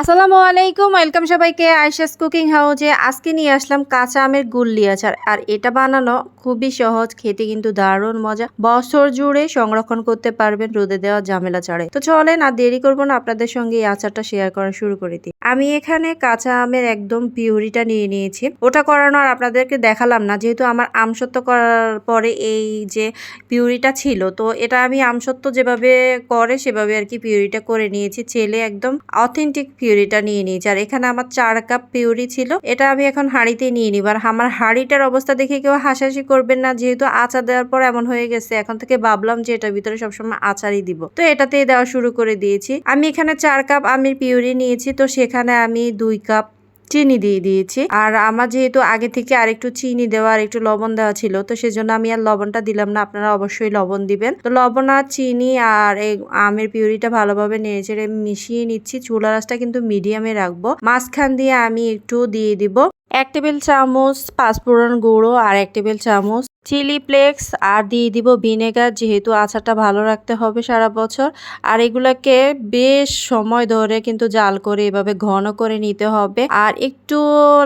আসসালামু আলাইকুম, ওয়েলকাম সবাইকে আইসাস কুকিং হাউজে। আজকে নিয়ে আসলাম কাঁচা আমের গুল্লি আচার। আর এটা বানানো খুবই সহজ, খেতে কিন্তু দারুণ মজা। বছর জুড়ে সংরক্ষণ করতে পারবেন রোদে দেওয়া ঝামেলা ছাড়ে তো চলেন আর দেরি করব না, আপনাদের সঙ্গে এই আচারটা শেয়ার করা শুরু করে দিই। আমি এখানে কাঁচা আমের একদম পিউরিটা নিয়ে নিয়েছি। ওটা করানো আর আপনাদেরকে দেখালাম না, যেহেতু আমার আমসত্ব করার পরে এই যে পিউরিটা ছিল, তো এটা আমি আমসত্ব যেভাবে করে সেভাবে আর কি পিউরিটা করে নিয়েছি। ছেলে একদম অথেন্টিক পিউরিটা নিয়ে নিয়েছি। আর এখানে আমার চার কাপ পিউরি ছিল, এটা আমি এখন হাঁড়িতে নিয়ে নিব। আর আমার হাঁড়িটার অবস্থা দেখে কেউ হাসাহাসি করবেন না, যেহেতু আচার দেওয়ার পর এমন হয়ে গেছে, এখন থেকে ভাবলাম যে এটার ভিতরে সবসময় আচারই দিব। তো এটাতেই দেওয়া শুরু করে দিয়েছি। আমি এখানে চার কাপ আমের পিউরি নিয়েছি, তো সেখানে আমি দুই কাপ চিনি দিয়ে দিয়েছি। আর আমার যেহেতু আগে থেকে আরেকটু চিনি দেওয়া আর একটু লবণ দেওয়া ছিল, তো সেজন্য আমি আর লবণটা দিলাম না। আপনারা অবশ্যই লবণ দিবেন। তো লবণ আর চিনি আর এই আমের পিউরিটা ভালোভাবে নেড়ে চেড়ে মিশিয়ে নিচ্ছি। চুলা রাসটা কিন্তু মিডিয়ামে রাখব। মাঝখান দিয়ে আমি একটু দিয়ে দিব। এক টেবিল চামচ পাঁচফোড়ন গুঁড়ো আর এক টেবিল চামচ চিলি ফ্লেক্স আর দিয়ে দিব ভিনেগার, যেহেতু আচারটা ভালো রাখতে হবে সারা বছর। আর এগুলাকে বেশ সময় ধরে কিন্তু জাল করে এভাবে ঘন করে নিতে হবে। আর একটু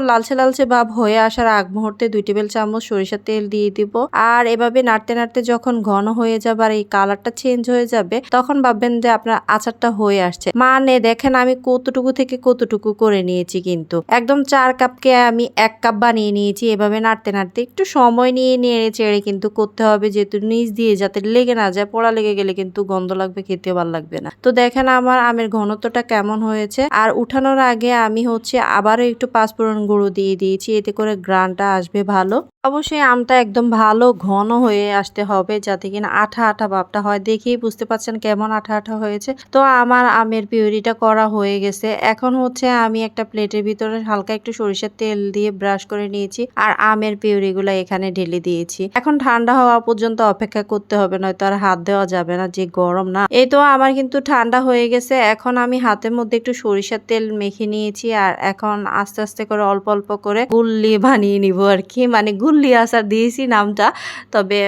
লালচে লালচে ভাব হয়ে আসার আগ মুহূর্তে দুই টেবিল চামচ সরিষার তেল দিয়ে দিব। আর এভাবে নাড়তে নাড়তে যখন ঘন হয়ে যাবে আর এই কালারটা চেঞ্জ হয়ে যাবে, তখন ভাববেন যে আপনার আচারটা হয়ে আসছে। মানে দেখেন আমি কতটুকু থেকে কতটুকু করে নিয়েছি কিন্তু। একদম চার কাপকে আমি এক কাপ বানিয়ে নিয়েছি, এভাবে নাড়তে নাড়তে একটু সময় নিয়ে নেড়ে চেড়ে কিন্তু করতে হবে যেহেতু নিচ দিয়ে যাতে লেগে না যায়, পড়া লেগে গেলে কিন্তু গন্ধ লাগবে খেতে ভালো লাগবে না। তো দেখেন আমার আমের ঘনত্বটা কেমন হয়েছে। আর উঠানোর আগে আমি হচ্ছে আবারও একটু পাঁচ পাঁচফোড়ন গুঁড়ো দিয়ে দিয়েছি, এতে করে গ্রানটা আসবে ভালো। অবশ্যই আমটা একদম ভালো ঘন হয়ে আসতে হবে যাতে কিনা আঠা আঠা ভাবটা হয়। দেখেই বুঝতে পারছেন কেমন আঠা আঠা হয়েছে। তো আমার আমের পিউরিটা করা হয়ে গেছে। এখন হচ্ছে আমি একটা প্লেটের ভিতরে হালকা একটু সরিষার তেল দিয়ে ব্রাশ করে নিয়েছি আর আমের পিউরিগুলো এখানে ঢেলে দিয়েছি। এখন ঠান্ডা হওয়া পর্যন্ত অপেক্ষা করতে হবে, নয়তো আর হাত দেওয়া যাবে না, যে গরম না। এই তো আমার কিন্তু ঠান্ডা হয়ে গেছে। এখন আমি হাতের মধ্যে একটু সরিষার তেল মেখে নিয়েছি আর এখন আস্তে আস্তে করে অল্প অল্প করে গুল্লি বানিয়ে নিব আর কি। মানে গুল্লি আচার দিয়েছি নামটা। তবে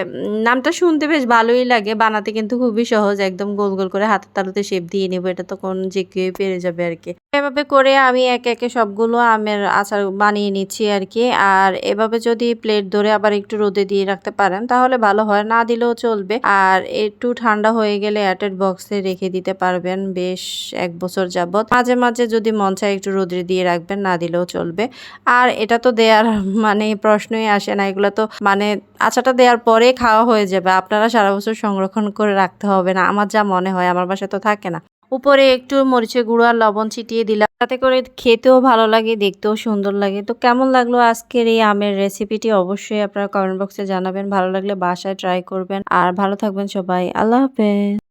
নামটা শুনতে বেশ ভালোই লাগে। বানাতে কিন্তু খুবই সহজ। একদম গোল গোল করে হাতের তালুতে শেপ দিয়ে নেব। এটা তো কোন যে কেউ পেরে যাবে আর কি এভাবে করে আমি একে একে সবগুলো আমের আচার বানিয়ে নিচ্ছি আর কি আর এভাবে যদি প্লেট ধরে আবার একটু রোদে দিয়ে রাখতে পারেন, তাহলে ভালো হয়। না দিলেও চলবে। আর একটু ঠান্ডা হয়ে গেলে অ্যাটেড বক্সে রেখে দিতে পারবেন বেশ এক বছর যাবৎ। মাঝে মাঝে যদি মন চায় একটু রোদে দিয়ে রাখবেন, না দিলেও চলবে। আর এটা তো দেয়ার মানে প্রশ্নই আসে না, এগুলো তো মানে আচাটা দেওয়ার পরে খাওয়া হয়ে যাবে। আপনারা সারা বছর সংরক্ষণ করে রাখতে হবে না। আমার যা মনে হয়, আমার বাসায় তো থাকে না। উপরে একটু মরিচের গুঁড়ো আর লবণ ছিটিয়ে দিলাম। তাতে করে খেতেও ভালো লাগে, দেখতেও সুন্দর লাগে। তো কেমন লাগল আজকের এই আমের রেসিপিটি অবশ্যই আপনারা কমেন্ট বক্সে জানাবেন। ভালো লাগলে বাসায় ট্রাই করবেন। আর ভালো থাকবেন সবাই। আল্লাহ হাফেজ।